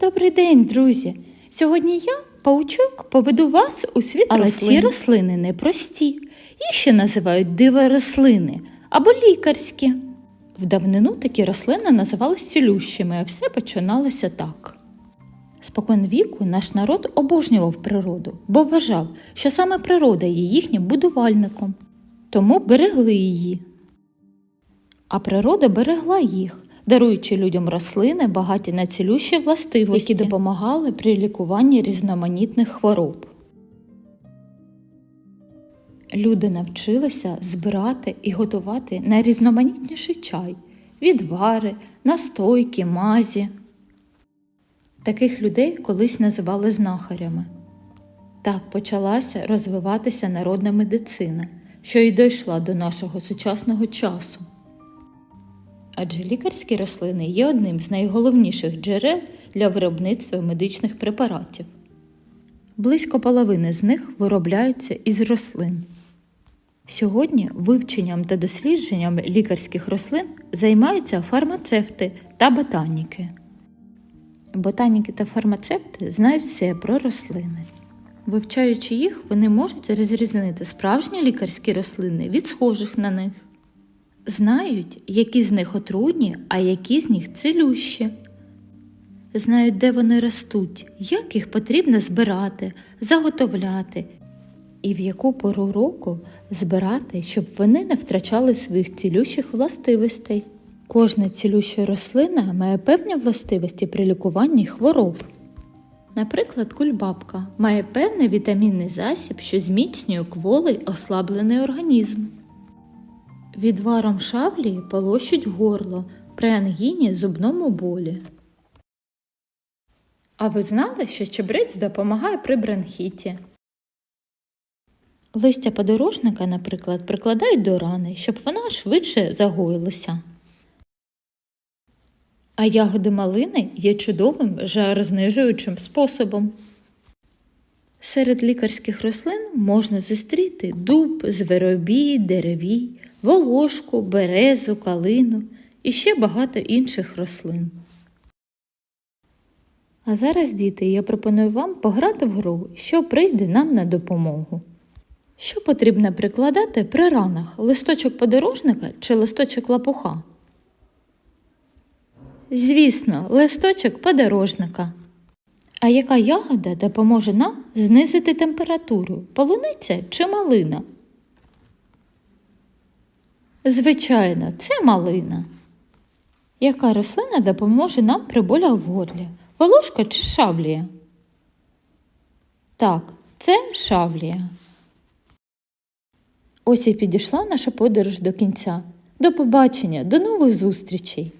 Добрий день, друзі! Сьогодні я, паучок, поведу вас у світ Але рослин. ці рослини не прості. Їх ще називають диво рослини або лікарські. В давнину такі рослини називались цілющими, а все починалося так. Спокон віку наш народ обожнював природу, бо вважав, що саме природа є їхнім будувальником, тому берегли її. А природа берегла їх, даруючи людям рослини, багаті на цілющі властивості, які допомагали при лікуванні різноманітних хвороб. Люди навчилися збирати і готувати найрізноманітніший чай, відвари, настойки, мазі. Таких людей колись називали знахарями. Так почалася розвиватися народна медицина, що й дійшла до нашого сучасного часу. Адже лікарські рослини є одним з найголовніших джерел для виробництва медичних препаратів. Близько половини з них виробляються із рослин. Сьогодні вивченням та дослідженням лікарських рослин займаються фармацевти та ботаніки. Ботаніки та фармацевти знають все про рослини. Вивчаючи їх, вони можуть розрізнити справжні лікарські рослини від схожих на них. Знають, які з них отруйні, а які з них цілющі. Знають, де вони ростуть, як їх потрібно збирати, заготовляти і в яку пору року збирати, щоб вони не втрачали своїх цілющих властивостей. Кожна цілюща рослина має певні властивості при лікуванні хвороб. Наприклад, кульбабка має певний вітамінний засіб, що зміцнює кволий ослаблений організм. Відваром шаблі полощуть горло при ангіні зубному болі. А ви знали, що чебрець допомагає при бронхіті? Листя подорожника, наприклад, прикладають до рани, щоб вона швидше загоїлася. А ягоди малини є чудовим жарознижуючим способом. Серед лікарських рослин можна зустріти дуб, зверобій, деревій, волошку, березу, калину і ще багато інших рослин. А зараз, діти, я пропоную вам пограти в гру, що прийде нам на допомогу. Що потрібно прикладати при ранах листочок подорожника чи листочок лапуха? Звісно, листочок подорожника. А яка ягода допоможе нам знизити температуру? Полуниця чи малина? Звичайно, це малина. Яка рослина допоможе нам при болях в горлі? Волошка чи шавлія? Так, це шавлія. Ось і підійшла наша подорож до кінця. До побачення, до нових зустрічей!